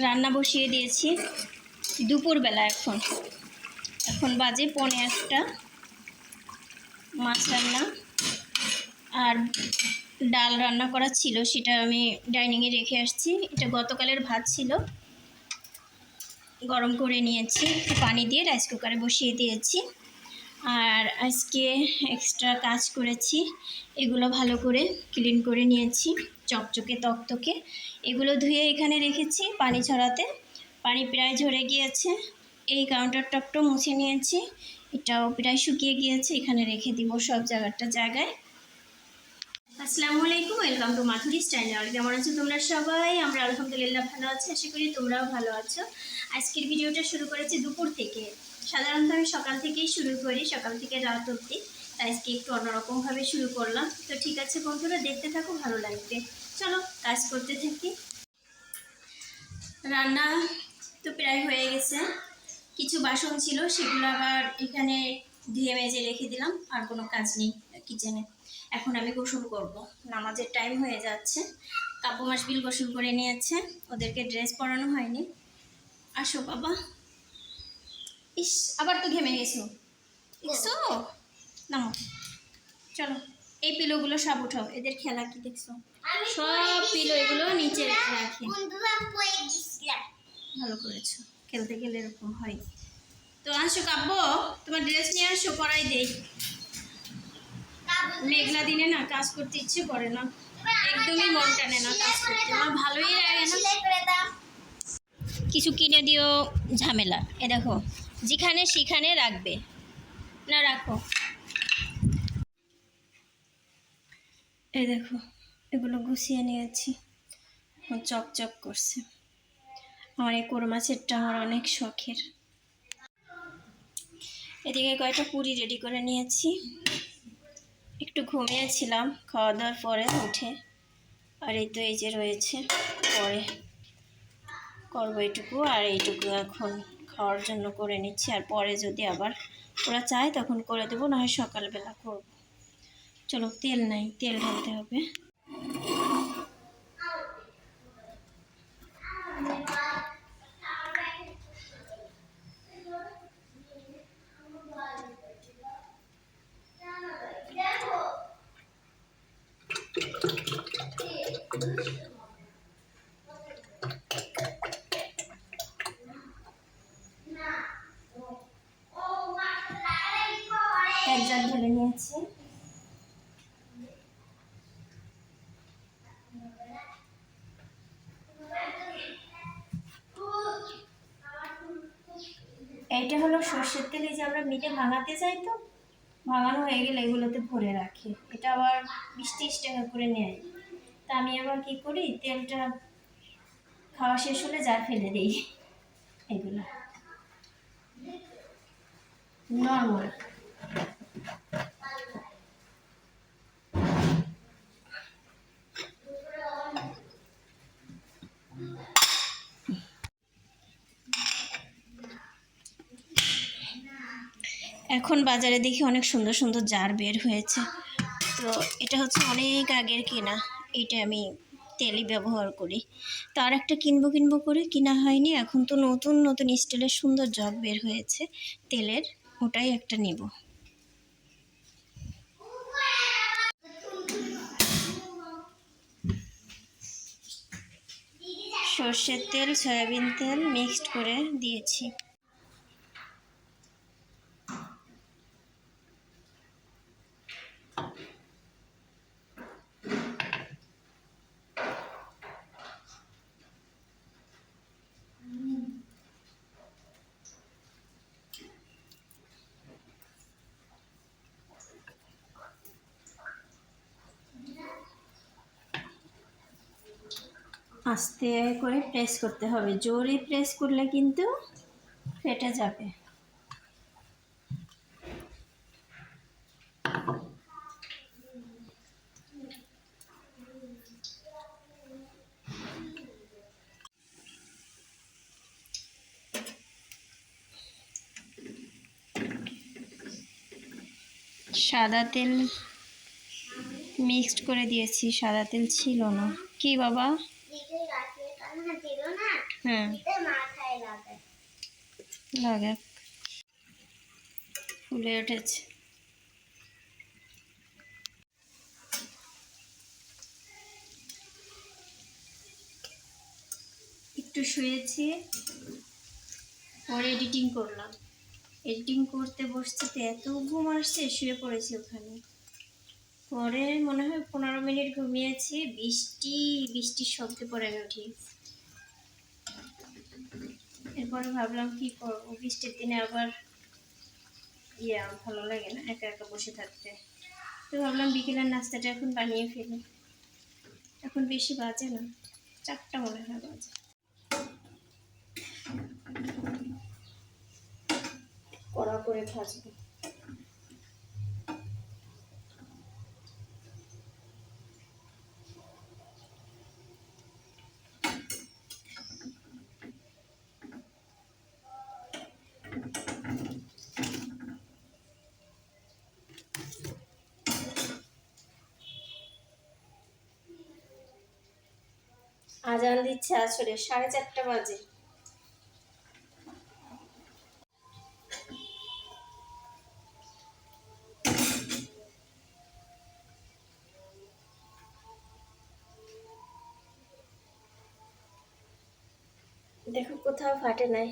রান্না বসিয়ে দিয়েছি দুপুরবেলা এখন। এখন বাজে পনে একটা মাছ রান্না আর ডাল রান্না করা ছিল, সেটা আমি ডাইনিংয়ে রেখে আসছি। এটা গতকালের ভাত ছিল। গরম করে নিয়েছি পানি দিয়ে রাইস কুকারে বসিয়ে দিয়েছি। আর আজকে এক্সট্রা কাজ করেছি, এগুলো ভালো করে ক্লিন করে নিয়েছি। চকচকে তকতকে। এগুলো ধুয়ে এখানে রেখেছি পানি ছড়াতে। পানি প্রায় ঝরে গিয়েছে। এই কাউন্টার টপটাও মুছে নিয়েছি। এটাও প্রায় শুকিয়ে গিয়েছে। এখানে রেখে দিব সব জায়গাটা জায়গায়। আসসালামু আলাইকুম। ওয়েলকাম টু মাথুরি আর কেমন আছো তোমরা সবাই? আমরা আলহামদুলিল্লাহ ভালো আছি। আশা করি তোমরাও ভালো আছো। আজকের ভিডিওটা শুরু করেছি দুপুর থেকে। সাধারণত আমি সকাল থেকেই শুরু করি, সকাল থেকে রাত অবধি। আজকে একটু অন্যরকমভাবে শুরু করলাম। তো ঠিক আছে বন্ধুরা, দেখতে থাকো, ভালো লাগবে। চলো কাজ করতে থাকি। রান্না তো প্রায় হয়ে গেছে। কিছু বাসন ছিল সেগুলো আবার এখানে ধুয়ে মেজে রেখে দিলাম আর কোনো কাজ নেই কিচেনে এখন আমি গোসল করব। নামাজের টাইম হয়ে যাচ্ছে। কাপু মাসবিল গোসল করে নিয়েছে। ওদেরকে ড্রেস পরানো হয়নি। আসো বাবা। ইস আবার তো ঘেমে গেছো। দেখছ নামো। চলো। এই পিলোগুলো সব উঠাও। এদের খেলা কি দেখছ? সব পিলো এগুলো নিচে রেখে ভালো করেছ। খেলতে গেলে এরকম হয়। তো আসো কাব্য তোমার ড্রেস নিয়ে আসো পরাই দেই। মেঘলা দিনে না কাজ করতে ইচ্ছে করে না। একদমই মন টানে না কাজ করতে। আমার ভালোই লাগে না। কিছু কিনে দিও ঝামেলা। এ দেখো যেখানে সেখানে রাখবে। না রাখো। এই দেখো, এগুলো গুছিয়ে নিয়েছি। চকচক করছে। আমার এই কোর মাছেরটা আমার অনেক শখের। এদিকে কয়েকটা পুরি রেডি করে নিয়েছি। একটু ঘুমিয়েছিলাম খাওয়া দাওয়ার পরে উঠে। আর এই তো এই যে রয়েছে, পরে করব এইটুকু। আর এইটুকু এখন খাওয়ার জন্য করে নিচ্ছি। আর পরে যদি আবার ওরা চায় তখন করে দেবো না হয় সকালবেলা করব। চলো তেল নাই তেল ঢালতে হবে। এক জার ঢেলে নিয়েছি এইটা হলো সর্ষের মিটে ভাঙাতে যাই তো? ভাঙানো হয়ে গেলে এগুলোতে ভরে রাখি। এটা আবার বিশ তিরিশ টাকা করে নেয়। তা আমি আবার কি করি? তেলটা খাওয়া শেষ হলে যা ফেলে দিই। এগুলো। নর্মাল এখন বাজারে দেখি অনেক সুন্দর সুন্দর জার বের হয়েছে। তো এটা হচ্ছে অনেক আগের কেনা। এটা আমি তেলই ব্যবহার করি। তো আর একটা কিনবো কিনবো করে কিনা হয়নি। এখন তো নতুন নতুন স্টিলের সুন্দর জগ বের হয়েছে। তেলের ওটাই একটা নিব। সর্ষের তেল, সয়াবিন তেল মিক্সড করে দিয়েছি। আস্তে করে প্রেস করতে হবে। জোরে প্রেস করলে কিন্তু ফেটে যাবে। সাদা তেল মিক্সড করে দিয়েছি। সাদা তেল ছিল না। কি বাবা? হ্যাঁ। লাগে। ফুলে উঠেছে। একটু শুয়েছি। পরে এডিটিং করলাম। এডিটিং করতে বসতে তো এত ঘুম আসছে শুয়ে পড়েছি ওখানে। পরে মনে হয় পনেরো মিনিট ঘুমিয়েছি বৃষ্টি বৃষ্টির শব্দে পরে আমি উঠি এরপরে ভাবলাম কি করব? বৃষ্টির দিনে আবার ইয়া, ভালো লাগে না একা একা বসে থাকতে। তো ভাবলাম বিকেলের নাস্তাটা এখন বানিয়ে ফেলি। এখন বেশি বাজে না, চারটা মনে হয় বাজে। করা করে ভাজবো। আজান দিচ্ছে আসলে সাড়ে চারটা বাজে। দেখো কোথাও ফাটে নাই।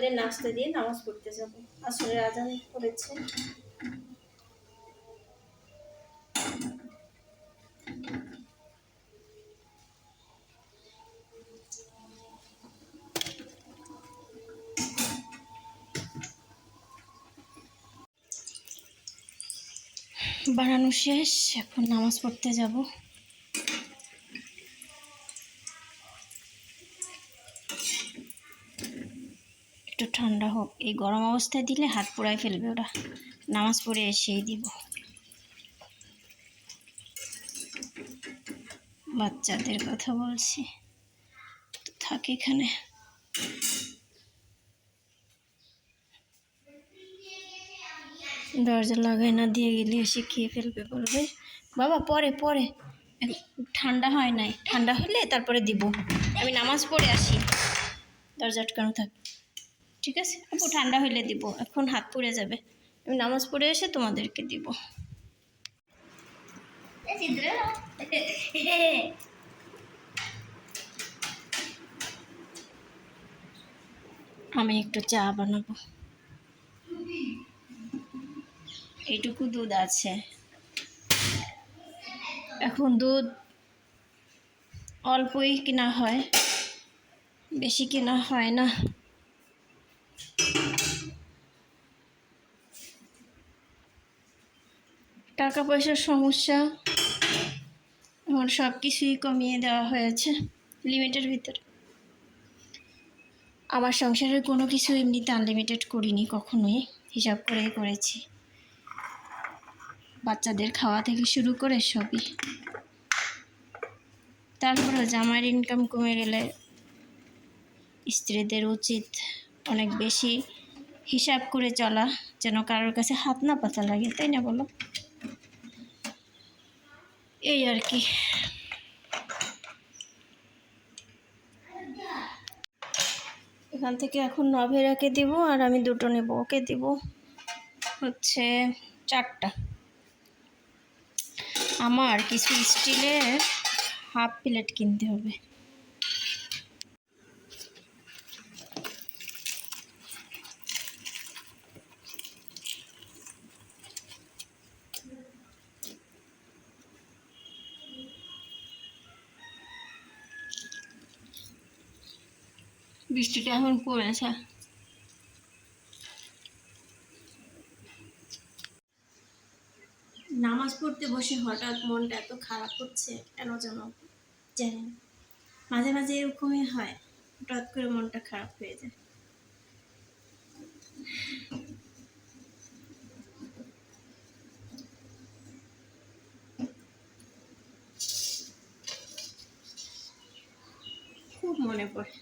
ওদের নাস্তা দিয়ে নামাজ পড়তে যাব। আসলে আজান করেছে বানানো শেষ, এখন নামাজ পড়তে যাব একটু ঠান্ডা হোক এই গরম অবস্থায় দিলে হাত পোড়ায় ফেলবে ওরা। নামাজ পড়ে এসেই দিব। বাচ্চাদের কথা বলছি। তো থাক এখানে। দরজা লাগাই না দিয়ে গেলে এসে খেয়ে ফেলবে বলবে। বাবা, পরে পরে। ঠান্ডা হয় নাই। ঠান্ডা হলে তারপরে দিব। আমি নামাজ পড়ে আসি। দরজা আটকানো থাক। ঠিক আছে? আপু ঠান্ডা হলে দিব। এখন হাত পুড়ে যাবে। আমি নামাজ পড়ে এসে তোমাদেরকে দিব। আমি একটু চা বানাবো। এইটুকু দুধ আছে। এখন দুধ অল্পই কেনা হয়। বেশি কেনা হয় না। টাকা পয়সার সমস্যা এখন সব কিছুই কমিয়ে দেওয়া হয়েছে লিমিটের ভিতরে। আমার সংসারের কোনো কিছু এমনিতে আনলিমিটেড করিনি, কখনোই হিসাব করে করেছি। বাচ্চাদের খাওয়া থেকে শুরু করে সবই। তারপরেও জামাইয়ের ইনকাম কমে গেলে স্ত্রীদের উচিত অনেক বেশি হিসাব করে চলা, যেন কারোর কাছে হাত না পাতা লাগে, তাই না বলো? এই আর কি। এখান থেকে এখন নভেরাকে দিব আর আমি দুটো নেব, ওকে দিব। হচ্ছে চারটা। আমার কিছু স্টিলের হাফ প্লেট কিনতে হবে। বৃষ্টিটা এখন পড়েছে। নামাজ পড়তে বসে হঠাৎ মনটা এত খারাপ হচ্ছে, কেন যেন জানি না। মাঝে মাঝে এরকমই হয়, হঠাৎ করে মনটা খারাপ হয়ে যায়। খুব মনে পড়ে।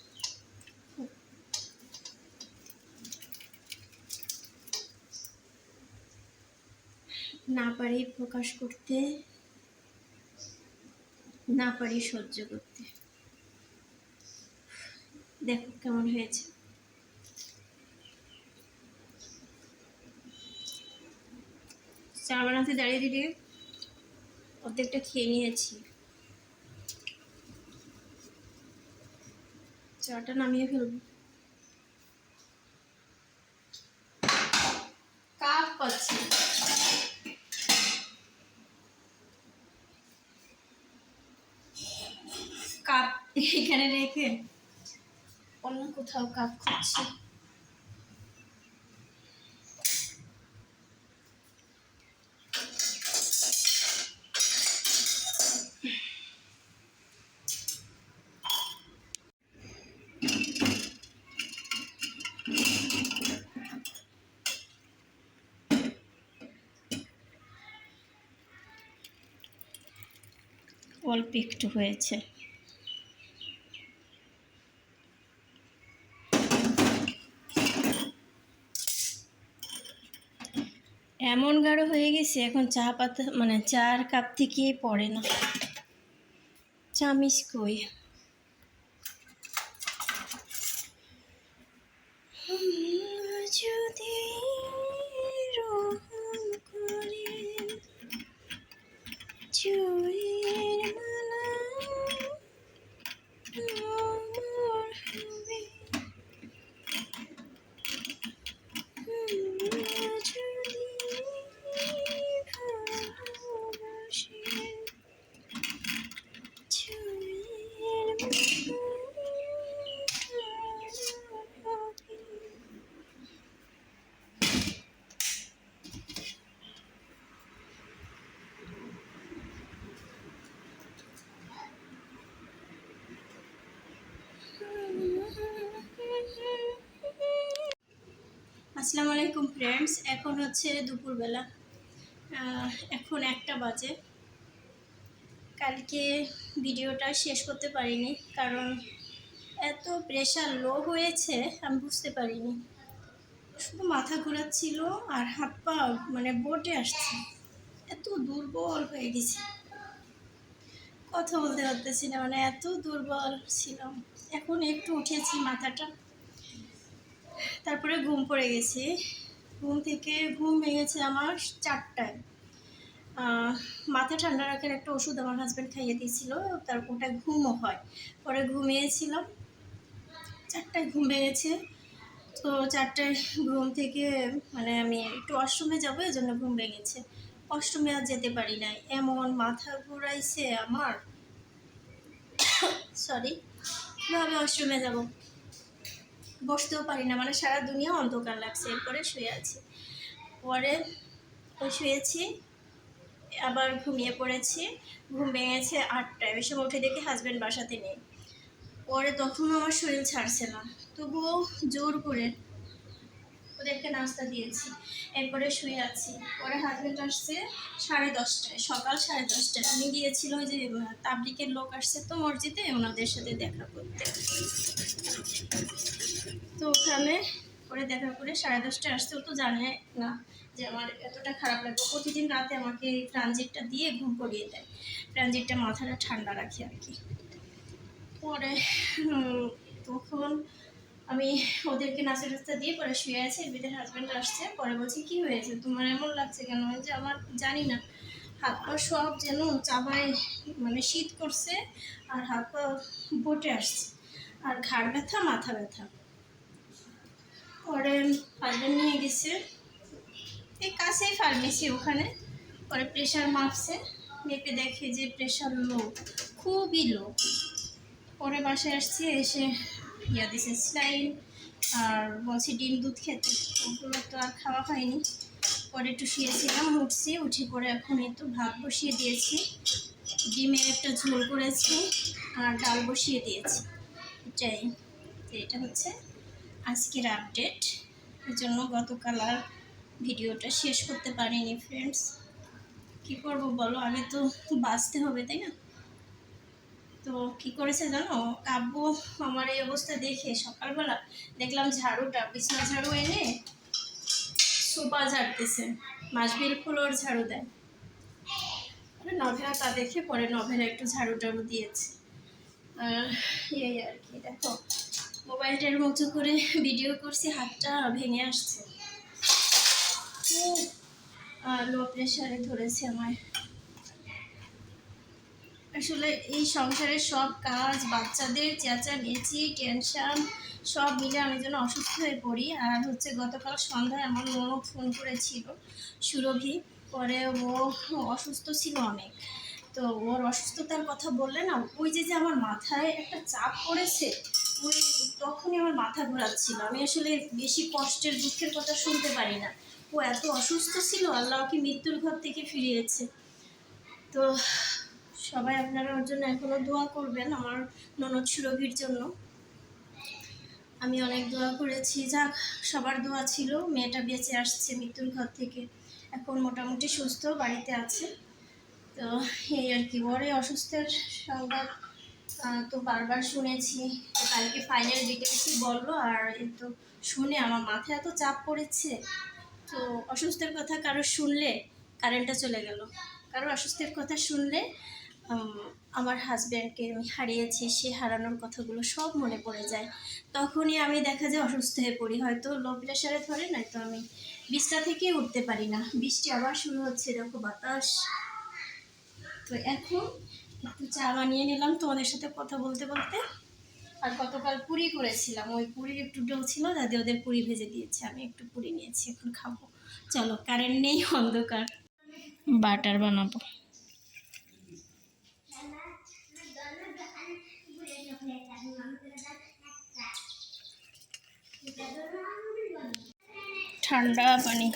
না পারি প্রকাশ করতে, না পারি সহ্য করতে। দেখো কেমন হয়েছে। চা বানাতে দাঁড়িয়ে দিলে অর্ধেকটা খেয়ে নিয়েছি। চাটা নামিয়ে ফেলব কাপ পাচ্ছি কাপ এখানে রেখে অন্য কোথাও কাপ খুঁজছি। অল্প একটু হয়েছে। এমন গাঢ় হয়ে গেছে, এখন চা পাতা মানে চার কাপ থেকে পড়ে না। চামিচ কই যদি রোহন করে আলাইকুম ফ্রেন্ডস এখন হচ্ছে দুপুরবেলা। এখন একটা বাজে। কালকে ভিডিওটা শেষ করতে পারিনি, কারণ এত প্রেশার লো হয়েছে, আমি বুঝতে পারিনি। শুধু মাথা ঘোরাচ্ছিল আর হাত পা মানে বোটে আসছে। এত দুর্বল হয়ে গেছি। কথা বলতে পারতেছি না মানে এত দুর্বল ছিলাম। এখন একটু উঠেছি মাথাটা। তারপরে ঘুম পড়ে গেছি। ঘুম থেকে ঘুম ভেঙেছে আমার চারটায়। মাথা ঠান্ডা রাখার একটা ওষুধ আমার হাজব্যান্ড খাইয়ে দিয়েছিল, তার ওটা ঘুমও হয়। পরে ঘুমিয়েছিলাম, চারটায় ঘুম ভেঙেছে। তো চারটায় ঘুম থেকে মানে আমি একটু অষ্টমে যাব এই জন্য ঘুম ভেঙেছে। অষ্টমে আর যেতে পারি নাই। এমন মাথা ঘুরাইছে আমার। সরি কীভাবে অষ্টমে যাব? বসতেও পারি না। মানে সারা দুনিয়া অন্ধকার লাগছে। এরপরে শুয়ে আছি। পরে ওই শুয়েছি, আবার ঘুমিয়ে পড়েছি। ঘুম ভেঙেছে আটটায়। ওই উঠে দেখি হাজব্যান্ড বাসাতে নেই। পরে তখনও আমার শরীর ছাড়ছে না। তবুও জোর করে ওদেরকে নাস্তা দিয়েছি। এরপরে শুয়ে আছি। পরে হাজব্যান্ড আসছে সাড়ে দশটায়। সকাল সাড়ে দশটায়। আমি গিয়েছিল ওই যে তাবলিকের লোক আসছে তো মসজিদে, ওনাদের সাথে দেখা করতে। তো ওখানে পরে দেখা করে সাড়ে দশটায় আসতে ও তো জানে না যে আমার এতটা খারাপ লাগবে। প্রতিদিন রাতে আমাকে এই ট্রানজিটটা দিয়ে ঘুম পড়িয়ে দেয়। ট্রানজিটটা মাথাটা ঠান্ডা রাখি আর কি। পরে তখন আমি ওদেরকে নাচা টাস্তা দিয়ে পরে শুয়ে আছে। এর হাজব্যান্ড আসছে। পরে বলছি, কি হয়েছে? তোমার এমন লাগছে কেন? যে আমার জানি না। হাত পা সব যেন চাবায় মানে শীত করছে আর হাত পা বটে আসছে। আর ঘাড় ব্যথা, মাথা ব্যথা। পরে হাজব্যান্ড নিয়ে গেছে। এই কাছেই ফার্মেসি ওখানে। পরে প্রেশার মাপছে। মেপে দেখে যে প্রেশার লো খুবই লো পরে বাসায় আসছি, এসে ইয়া দিছে স্লাইন আর বলছি ডিম দুধ খেতে। ওগুলো তো আর খাওয়া হয়নি। পরে একটু শুয়েছিলাম, উঠছি। উঠে পরে এখন একটু ভাত বসিয়ে দিয়েছি। ডিমের একটা ঝোল করেছি আর ডাল বসিয়ে দিয়েছি। এটাই। এটা হচ্ছে আজকের আপডেট। এই জন্য গতকাল আর ভিডিওটা শেষ করতে পারিনি ফ্রেন্ডস কি করব বলো? আগে তো বাঁচতে হবে, তাই না? তো কি করেছে জানো? কাব্য আমার এই অবস্থা দেখে সকালবেলা দেখলাম ঝাড়ুটা, বিছনা ঝাড়ু এনে সোফা ঝাড়তেছে। মাসবিল ফ্লোর ঝাড়ু দেয়। নভেরা তা দেখে পরে নভেরা একটু ঝাড়ু টাড়ু দিয়েছে। আর এই আর কি, দেখো। মোবাইলটার মতো করে ভিডিও করছি, হাতটা ভেঙে আসছে। লো প্রেশারে ধরেছে আমার আসলে এই সংসারের সব কাজ, বাচ্চাদের চেঁচা মেচি টেনশন সব মিলে আমি যেন অসুস্থ হয়ে পড়ি। আর হচ্ছে গতকাল সন্ধ্যায় আমার ননদ ফোন করেছিল সুরভি, পরে ও অসুস্থ ছিল অনেক। তো ওর অসুস্থতার কথা বললে না, ওই যে যে আমার মাথায় একটা চাপ পড়েছে ওই তখনই আমার মাথা ঘোরাচ্ছিল। আমি আসলে বেশি কষ্টের, দুঃখের কথা শুনতে পারি না। ও এত অসুস্থ ছিল, আল্লাহ ওকে মৃত্যুর ঘর থেকে ফিরিয়েছে। তো সবাই আপনারা ওর জন্য এখনও দোয়া করবেন আমার ননদ সুরভির জন্য। আমি অনেক দোয়া করেছি। যাক, সবার দোয়া ছিল, মেয়েটা বেঁচে আসছে মৃত্যুর ঘর থেকে। এখন মোটামুটি সুস্থ, বাড়িতে আছে। তো এই আর কি এই অসুস্থের সংবাদ। তো বারবার শুনেছি তো কালকে ফাইনাল ডিটেলসই বলল? আর তো শুনে আমার মাথায় এত চাপ পড়েছে। তো অসুস্থের কথা কারও শুনলে কারেন্টটা চলে গেল। কারও অসুস্থের কথা শুনলে আমার হাজব্যান্ডকে আমি হারিয়েছি, সে হারানোর কথাগুলো সব মনে পড়ে যায়। তখনই আমি দেখা যায় অসুস্থ হয়ে পড়ি। হয়তো লো প্রেশারে ধরে, নয়তো আমি বিছটা থেকেই উঠতে পারি না। বৃষ্টি আবার শুরু হচ্ছে দেখো বাতাস। তো এখন একটু চা বানিয়ে নিলাম তোমাদের সাথে কথা বলতে বলতে। আর গতকাল পুরি করেছিলাম, ওই পুরির একটু ডো ছিল, দাদি ওদের পুরি ভেজে দিয়েছে, আমি একটু পুরি নিয়েছি, এখন খাব। চলো, কারেন্ট নেই, অন্ধকার। বাটার বানাবো। ঠান্ডা পানি।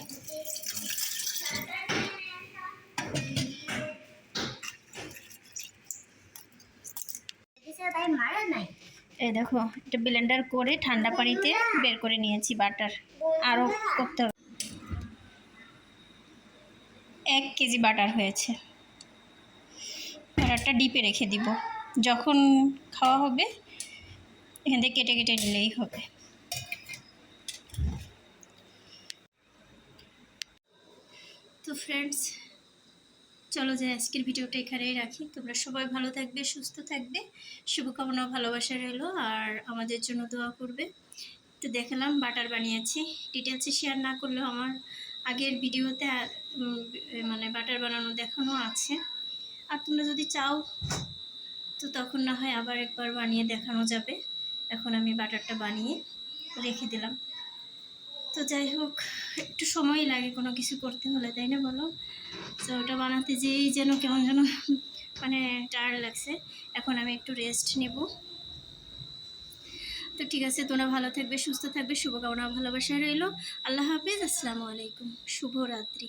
এই দেখো, এটা ব্লেন্ডার করে ঠান্ডা পানিতে বের করে নিয়েছি বাটার। আরও করতে হবে। এক কেজি বাটার হয়েছে। বাটারটা ডিপে রেখে দিব। যখন খাওয়া হবে, এখান থেকে কেটে কেটে নিলেই হবে। তো ফ্রেন্ডস চলো যে আজকের ভিডিওটা এখানেই রাখি। তোমরা সবাই ভালো থাকবে, সুস্থ থাকবে। শুভকামনা, ভালোবাসা রইল। আর আমাদের জন্য দোয়া করবে। তো দেখালাম, বাটার বানিয়েছি। ডিটেলসে শেয়ার না করলেও আমার আগের ভিডিওতে মানে বাটার বানানো দেখানো আছে। আর তোমরা যদি চাও, তো তখন না হয় আবার একবার বানিয়ে দেখানো যাবে। এখন আমি বাটারটা বানিয়ে রেখে দিলাম। তো যাই হোক, একটু সময় লাগে কোনো কিছু করতে হলে, তাই না বলো? তো ওটা বানাতে যেই যেন কেমন যেন মানে টায়ার লাগছে, এখন আমি একটু রেস্ট নেব। তো ঠিক আছে, তোমরা ভালো থাকবে, সুস্থ থাকবে, শুভকামনা ভালোবাসা রইল। আল্লাহ হাফিজ, আসসালামু আলাইকুম, শুভরাত্রি।